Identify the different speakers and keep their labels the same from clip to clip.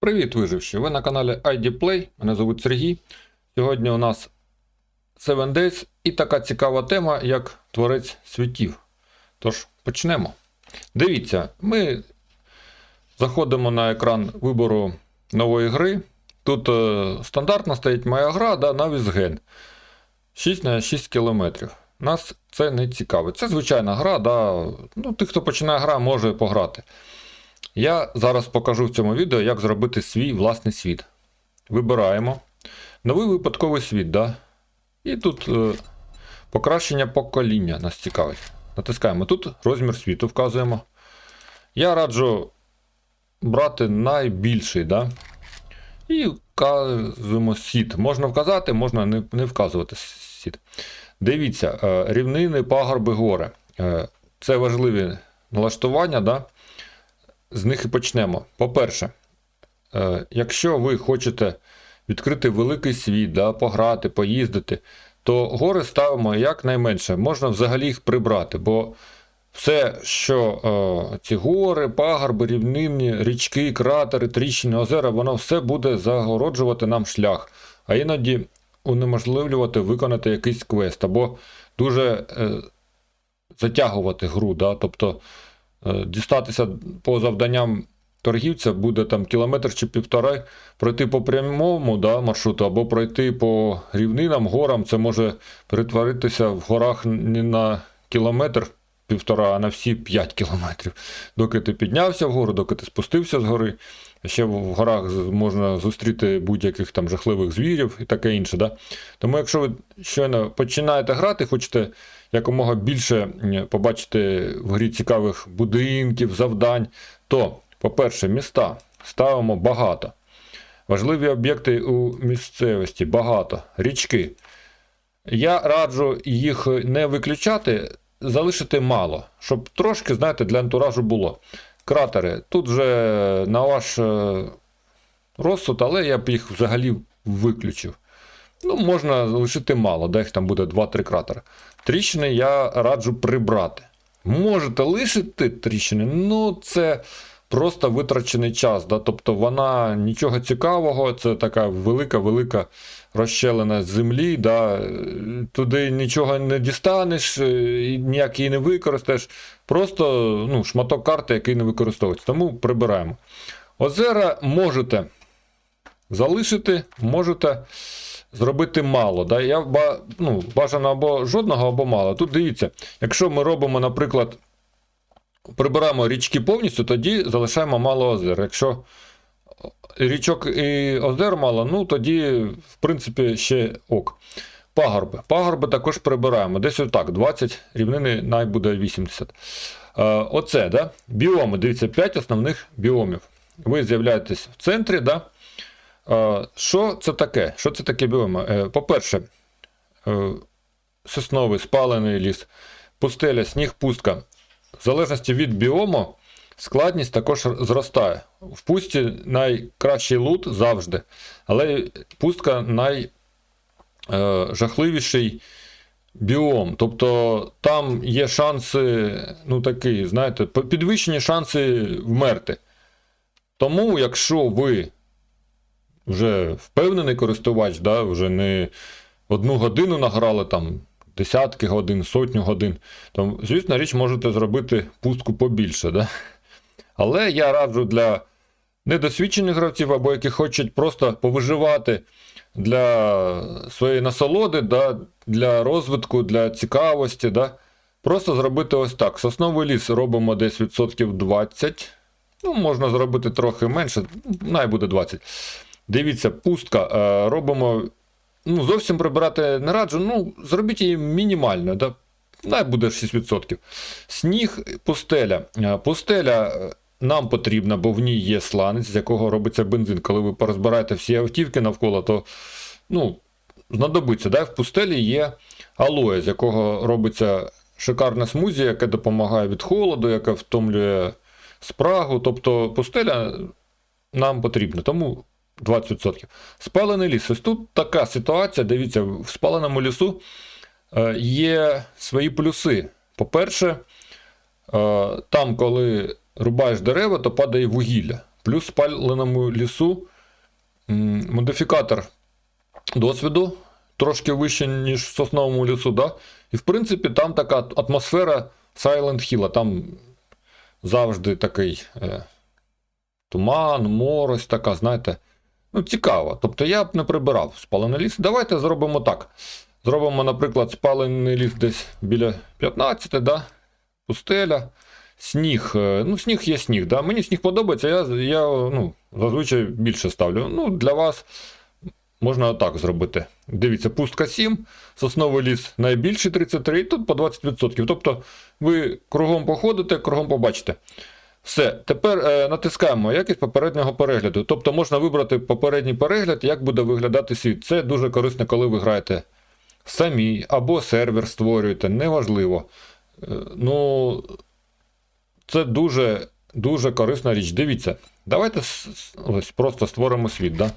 Speaker 1: Привіт, виживші! Ви на каналі ID Play. Мене звуть Сергій. Сьогодні у нас 7 Days і така цікава тема, як Творець світів. Тож, почнемо. Дивіться, ми заходимо на екран вибору нової гри. Тут е, стандартно стоїть моя гра да, на Візген. 6 на 6 кілометрів. Нас це не цікавить. Це звичайна гра, да, ну, тих, хто починає гра, може пограти. Я зараз покажу в цьому відео, як зробити свій власний світ. Вибираємо. Новий випадковий світ, да? І тут е, покращення покоління нас цікавить. Натискаємо тут розмір світу вказуємо. Я раджу брати найбільший, да? І вказуємо сіт. Можна вказати, можна не, не вказувати сіт. Дивіться, е, рівнини, пагорби, гори. Е, Це важливі налаштування, да? З них і почнемо. По-перше, е, якщо ви хочете відкрити великий світ, да, пограти, поїздити, то гори ставимо якнайменше. Можна взагалі їх прибрати, бо все, що е, ці гори, пагорби, рівнинні, річки, кратери, тріщини, озера, воно все буде загороджувати нам шлях, а іноді унеможливлювати виконати якийсь квест, або дуже е, затягувати гру. Да? Тобто дістатися по завданням торгівця буде там кілометр чи півтора, пройти по прямому да, маршруту, або пройти по рівнинам, горам. Це може перетворитися в горах не на кілометр півтора, а на всі 5 кілометрів. Доки ти піднявся вгору, доки ти спустився з гори. Ще в горах можна зустріти будь-яких там жахливих звірів і таке інше. Да? Тому, якщо ви щойно починаєте грати, хочете якомога більше побачити в грі цікавих будинків, завдань, то, по-перше, міста ставимо багато. Важливі об'єкти у місцевості багато, річки. Я раджу їх не виключати, залишити мало, щоб трошки, знаєте, для антуражу було. Кратери. Тут вже на ваш е, розсуд, але я б їх взагалі виключив. Ну, можна залишити мало, де їх там буде 2-3 кратери. Тріщини я раджу прибрати. Можете лишити тріщини, ну це просто витрачений час. Да? Тобто вона нічого цікавого, це така велика-велика розщелина землі. Да? Туди нічого не дістанеш, ніяк її не використаєш. Просто ну, шматок карти, який не використовується. Тому прибираємо. Озера можете залишити, можете зробити мало. Да? Я ну, Бажано або жодного, або мало. Тут дивіться, якщо ми робимо, наприклад, прибираємо річки повністю, тоді залишаємо мало озер. Якщо річок і озер мало, ну тоді, в принципі, ще ок. Пагорби. Пагорби також прибираємо. Десь отак, 20 рівнини най буде 80. Е, оце, да? біоми. Дивіться, 5 основних біомів. Ви з'являєтесь в центрі. да? Що це таке? Що це таке біоми? Е, по-перше, е, сосновий спалений ліс, пустеля, сніг, пустка. В залежності від біому, складність також зростає. В пусті найкращий лут завжди, але пустка найжахливіший біом. Тобто там є шанси, ну такі, знаєте, підвищені шанси вмерти. Тому, якщо ви вже впевнений користувач, да, вже не одну годину награли там десятки годин, сотню годин, то, звісно, річ, можете зробити пустку побільше. Да? Але я раджу для недосвідчених гравців або які хочуть просто повиживати для своєї насолоди, да, для розвитку, для цікавості. Да? Просто зробити ось так. Сосновий ліс робимо десь відсотків 20. Ну, можна зробити трохи менше, най буде 20. Дивіться, пустка. Е, робимо. Ну, зовсім прибирати не раджу. Ну, зробіть її мінімально. Да? Най буде 6%. Сніг, пустеля. Е, пустеля е, нам потрібна, бо в ній є сланець, з якого робиться бензин. Коли ви порозбираєте всі автівки навколо, то ну, знадобиться. Да? В пустелі є алоє, з якого робиться шикарна смузі, яке допомагає від холоду, яке втомлює спрагу. Тобто пустеля нам потрібна. Тому 20%. Спалений ліс. Ось тут така ситуація. Дивіться, в спаленому лісу е, є свої плюси. По-перше, е, там, коли рубаєш дерева, то падає вугілля. плюс в спаленому лісу модифікатор досвіду трошки вище, ніж в сосновому лісу, да? І в принципі там така атмосфера Silent Hill. Там завжди такий е, туман, морось така, знаєте. Ну, цікаво. Тобто я б не прибирав спалений ліс. Давайте зробимо так. Зробимо, наприклад, спалений ліс десь біля 15, да? пустеля. Сніг. е, Ну, сніг є сніг. Да? Мені сніг подобається, я, я ну, зазвичай більше ставлю. Ну, для вас можна отак зробити. Дивіться, пустка 7, сосновий ліс найбільший 33, і тут по 20%. Тобто ви кругом походите, кругом побачите. Все, тепер е, натискаємо якість попереднього перегляду. Тобто можна вибрати попередній перегляд, як буде виглядати світ. Це дуже корисно, коли ви граєте самі або сервер створюєте, неважливо. Е, ну, це дуже, дуже корисна річ. Дивіться, давайте ось просто створимо світ. Да?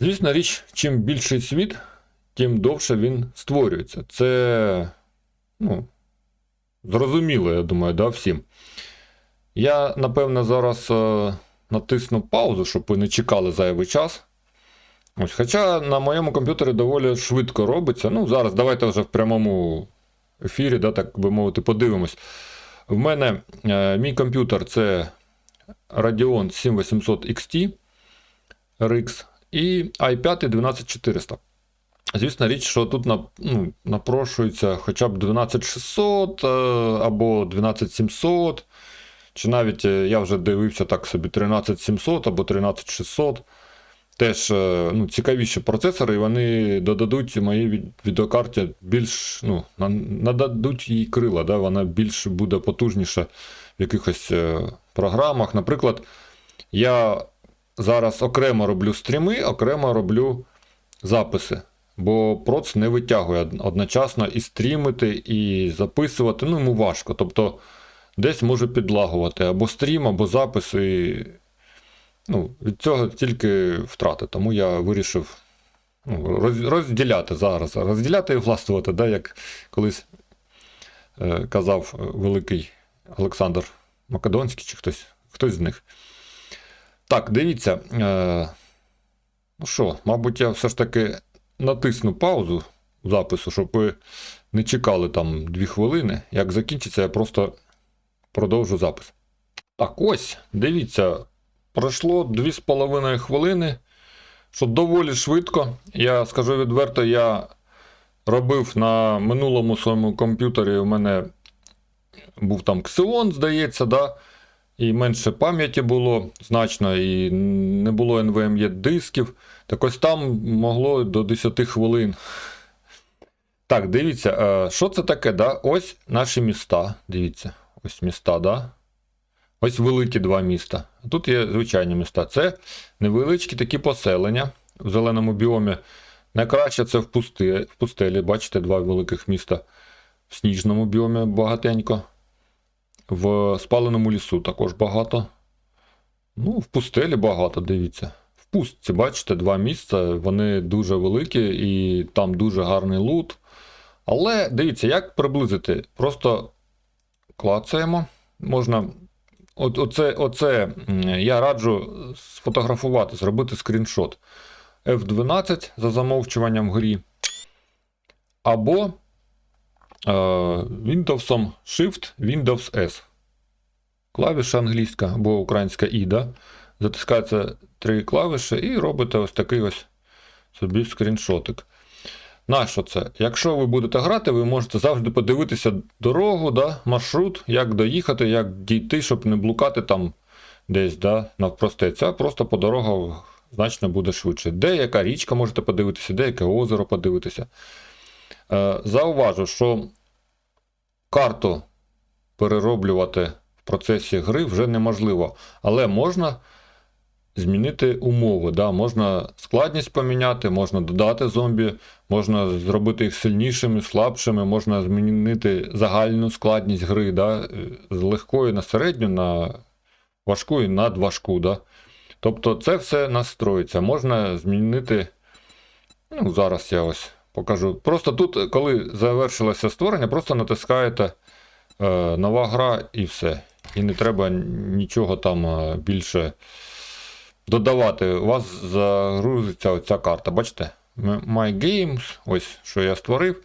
Speaker 1: Звісно, річ, чим більший світ, тим довше він створюється. Це ну, зрозуміло, я думаю, да, всім. Я, напевно, зараз е, натисну паузу, щоб ви не чекали зайвий час. Ось, хоча на моєму комп'ютері доволі швидко робиться. Ну, зараз давайте вже в прямому ефірі, да, так би мовити, подивимось. В мене е, мій комп'ютер це Radeon 7800 XT RX і i5 12400. Звісно, річ, що тут на, ну, напрошується хоча б 12600 е, або 12700, чи навіть е, я вже дивився так собі 13700 або 13600. Теж е, ну, цікавіші процесори, і вони додадуть моїй відеокарті більш, ну, нададуть їй крила, да, вона більш буде потужніша в якихось е, програмах. Наприклад, я зараз окремо роблю стріми, окремо роблю записи. Бо проц не витягує одночасно і стрімити, і записувати. Ну, йому важко. Тобто десь може підлагувати або стрім, або запис. І, ну, від цього тільки втрати. Тому я вирішив ну, роз- розділяти зараз. Розділяти і властвувати, да, як колись е, казав е, великий Олександр Македонський чи хтось, хтось з них. Так, дивіться. Е, ну що, мабуть, я все ж таки натисну паузу запису, щоб ви не чекали там 2 хвилини. Як закінчиться, я просто продовжу запис. Так, ось, дивіться, пройшло 2,5 хвилини, що доволі швидко. Я скажу відверто, я робив на минулому своєму комп'ютері. У мене був там Xeon, здається, да? і менше пам'яті було значно, і не було NVMe дисків. Так ось там могло до 10 хвилин. Так, дивіться, е, що це таке? Да? Ось наші міста. Дивіться, ось міста, да? Ось великі два міста. Тут є звичайні міста. Це невеличкі такі поселення в зеленому біомі. Найкраще це в, пусти, в пустелі. Бачите, два великих міста. В сніжному біомі багатенько. В спаленому лісу також багато. Ну, в пустелі багато, дивіться. В пустці, бачите, два місця, вони дуже великі і там дуже гарний лут. Але дивіться, як приблизити? Просто клацаємо. Можна. От, оце, оце я раджу сфотографувати, зробити скріншот. F12 за замовчуванням в грі. Або е, Windows Shift Windows S. Клавіша англійська або українська І, да? Затискається три клавіші і робите ось такий ось собі скріншотик. Нащо це? Якщо ви будете грати, ви можете завжди подивитися дорогу, да, маршрут, як доїхати, як дійти, щоб не блукати там десь да, навпростець, а просто по дорогах значно буде швидше. Деяка річка можете подивитися, деяке озеро подивитися. Е, зауважу, що карту перероблювати в процесі гри вже неможливо, але можна змінити умови. Да? Можна складність поміняти, можна додати зомбі, можна зробити їх сильнішими, слабшими, можна змінити загальну складність гри да? е, з легкої на середню, на важку і надважку. Да? Тобто це все настроїться. Можна змінити. Ну, зараз я ось покажу. Просто тут, коли завершилося створення, просто натискаєте е, нова гра і все. і не треба нічого там е, більше додавати. У вас загрузиться оця карта. Бачите? My Games, ось що я створив.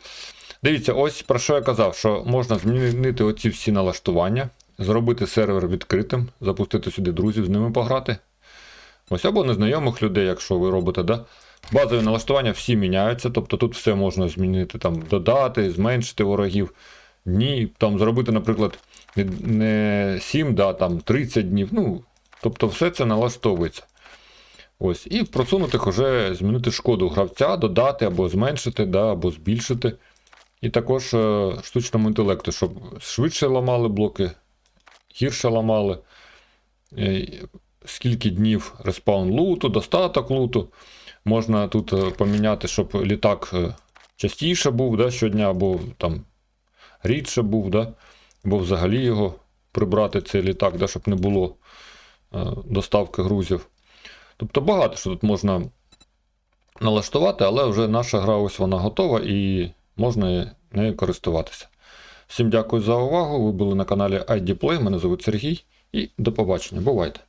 Speaker 1: Дивіться, ось про що я казав, що можна змінити оці всі налаштування, зробити сервер відкритим, запустити сюди друзів, з ними пограти. Ось або незнайомих людей, якщо ви робите, да? Базові налаштування всі міняються, тобто тут все можна змінити, там, додати, зменшити ворогів. Дні, там зробити, наприклад, не 7, да, там 30 днів. Ну, тобто все це налаштовується. Ось. І в просунутих вже змінити шкоду гравця, додати або зменшити, да, або збільшити. І також е, штучному інтелекту, щоб швидше ламали блоки, гірше ламали. Е, Скільки днів респаун луту, достаток луту. Можна тут е, поміняти, щоб літак е, частіше був да, щодня, або там рідше був, да, або взагалі його прибрати, цей літак, да, щоб не було е, доставки грузів. Тобто багато що тут можна налаштувати, але вже наша гра ось вона готова і можна нею користуватися. Всім дякую за увагу. Ви були на каналі IDPlay. Мене звуть Сергій і до побачення. Бувайте!